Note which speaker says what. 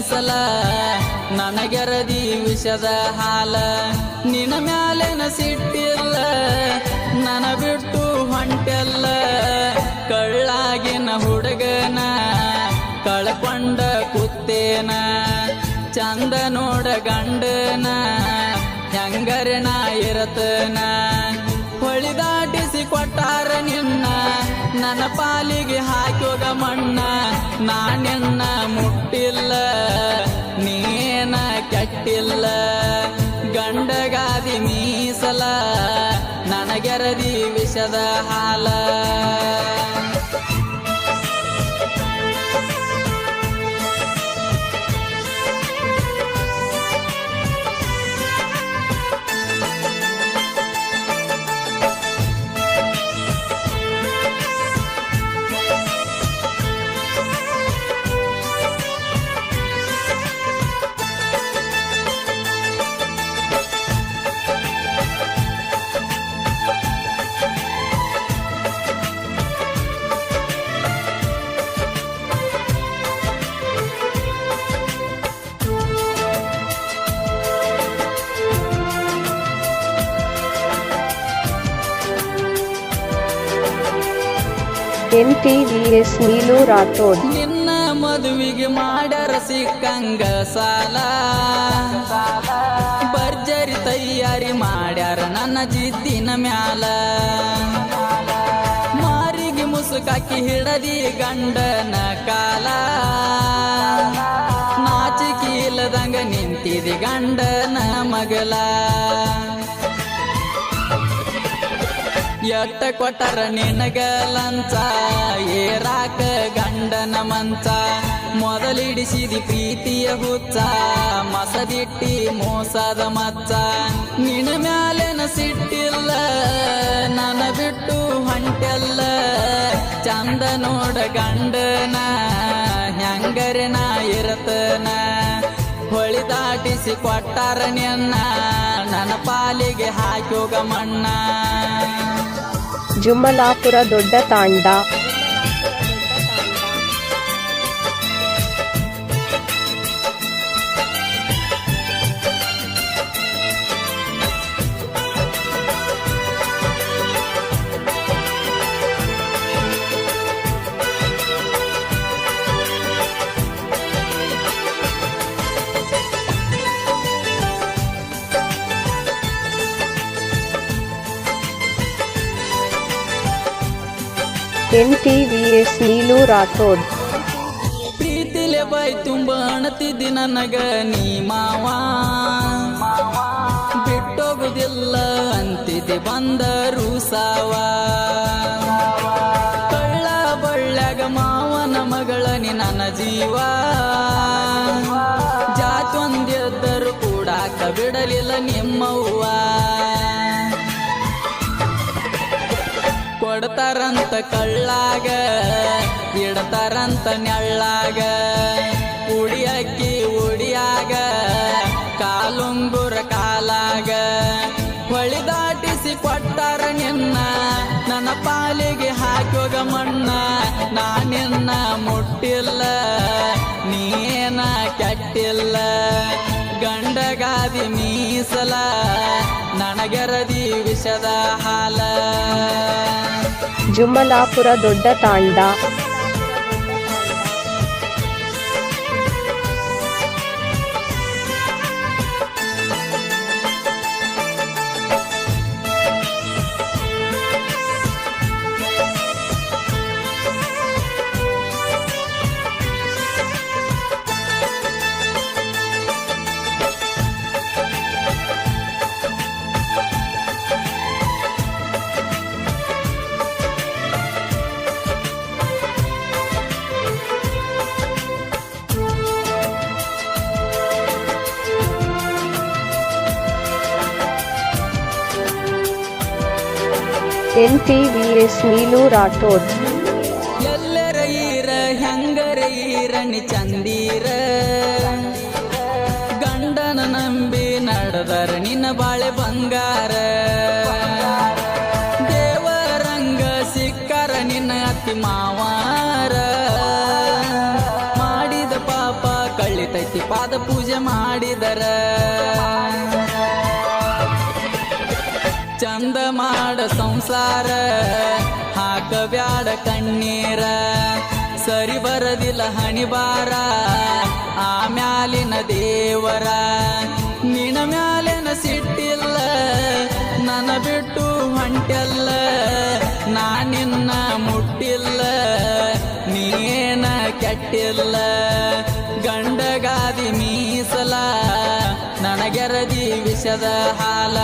Speaker 1: ಮೀಸಲ ನನಗೆರದಿ ವಿಷದ ಹಾಲ, ನಿನ್ನ ಮ್ಯಾಲೆನ ಸಿಟ್ಟಿಲ್ಲ ನನ ಬಿಟ್ಟು ಹೊಂಟೆಲ್ಲ. ಕಳ್ಳಾಗಿನ ಹುಡುಗನ ಕಳ್ಕೊಂಡ ಕುತ್ತೇನ, ಚಂದ ನೋಡ ಗಂಡನ ಹೆಂಗರೆ ನಾ ಇರತನ. ಹೊಳಿದಾಟಿಸಿ ಕೊಟ್ಟಾರ ನಿನ್ನ, ನನ್ನ ಪಾಲಿಗೆ ಹಾಕೋಗ ಮಣ್ಣ. ನಾನೆನ್ನ ಮುಟ್ಟಿಲ್ಲ ನೀನ ಕೆಟ್ಟಿಲ್ಲ. ಗಂಡಗಾದಿ ಮೀಸಲ ನನಗೆರದಿ ವಿಷದ ಹಾಲ.
Speaker 2: NTVS ನೀಲು ರಾಥೋಡ್.
Speaker 1: ನಿನ್ನ ಮದುವೆಗೆ ಮಾಡರ ಸಿಕ್ಕಂಗ ಸಾಲ. ಭರ್ಜರಿ ತಯಾರಿ ಮಾಡ್ಯಾರ ನನ್ನ ಜಿದ್ದಿನ ಮ್ಯಾಲ. ಮಾರಿಗೆ ಮುಸುಕಾಕಿ ಹಿಡದಿ ಗಂಡನ ಕಾಲ. ನಾಚಿಕೀಲದಂಗ ನಿಂತಿದಿ ಗಂಡನ ಮಗಲ ಎಟ್ಟ ಕೊಟ್ಟರ ನಿನಗ ಲಂಚ ಏರಾಕ ಗಂಡನ ಮಂಚ. ಮೊದಲಿಡಿಸಿದಿ ಪ್ರೀತಿಯ ಹುಚ್ಚ, ಮಸದಿಟ್ಟಿ ಮೋಸದ ಮಚ್ಚ. ನಿನ ಮ್ಯಾಲೆನ ಸಿಟ್ಟಿಲ್ಲ ನನ ಬಿಟ್ಟು ಹೊಂಟೆಲ್ಲ. ಚಂದ ನೋಡ ಗಂಡನ, ಹೆಂಗರೆ ನಾ ಇರತನ. ಹೊಳಿ ದಾಟಿಸಿ ಕೊಟ್ಟಾರ ನಿನ್ನ, ನನ್ನ ಪಾಲಿಗೆ ಹಾಕೋಗ ಮಣ್ಣ.
Speaker 2: ಜುಮ್ಮಲಾಪುರ ದೊಡ್ಡ ತಾಂಡ. NTVS ನೀಲು ರಾಥೋಡ್.
Speaker 1: ಪ್ರೀತಿಲೆ ಬಾಯ್ ತುಂಬ ಅಣತಿದ್ದಿ ನನಗ, ನೀ ಮಾವ. ಬಿಟ್ಟೋಗುದಿಲ್ಲ ಅಂತಿದೆ ಬಂದರು ಸಾವ. ಕಳ್ಳ ಬಳ್ಳಾಗ ಮಾವನ ಮಗಳ ನನ್ನ ಜೀವ. ಕೊಡ್ತಾರಂತ ಕಳ್ಳಾಗ, ಇಡ್ತಾರಂತ ನೆಳ್ಳಾಗ ಉಡಿಯಕ್ಕಿ ಉಡಿಯಾಗ, ಕಾಲುಂಗುರ ಕಾಲಾಗ. ಹೊಳಿ ದಾಟಿಸಿ ಕೊಟ್ಟಾರ ನಿನ್ನ, ನನ್ನ ಪಾಲಿಗೆ ಹಾಕೋಗ ಮಣ್ಣ ನಾನಿನ್ನ ಮುಟ್ಟಿಲ್ಲ, ನೀನ ಕೆಟ್ಟಿಲ್ಲ. ಗಂಡಗಾದಿ ಮೀಸಲ ನನಗೆರದಿ ವಿಷದ ಹಾಲ.
Speaker 2: ಜುಮ್ಮಲಾಪುರ ದೊಡ್ಡ ತಾಂಡ. NTVS Nilu Rathod.
Speaker 1: ಎಲ್ಲರ ಈರ ಹೆಂಗರ ಚಂದೀರ. ಗಂಡನ ನಂಬಿ ನಡೆದರ ನಿನ್ನ ಬಾಳೆ ಬಂಗಾರ. ದೇವರಂಗ ಸಿಕ್ಕರ ನಿನ್ನ ಅತ್ತಿ ಮಾವಾರ. ಮಾಡಿದ ಪಾಪ ಕಳ್ಳಿತೈತಿ ಪಾದ ಪೂಜೆ ಮಾಡಿದರ. ಚಂದ ಮಾಡ ಸಂಸಾರ ಹಾಕಬ್ಯಾಡ ಕಣ್ಣೀರ. ಸರಿ ಬರದಿಲ್ಲ ಹಣಿಬಾರ ಆಮ್ಯಾಲಿನ ದೇವರ. ನಿನ ಮ್ಯಾಲಿನ ಸಿಟ್ಟಿಲ್ಲ, ನನ್ನ ಬಿಟ್ಟು ಹೊಂಟೆಲ್ಲ ನಾ ನಿನ್ನ ಮುಟ್ಟಿಲ್ಲ ನೀನ ಕೆಟ್ಟಿಲ್ಲ. ಗಂಡಗಾದಿ ಮೀಸಲ, ನನಗೆರದಿ ವಿಷದ ಹಾಲ.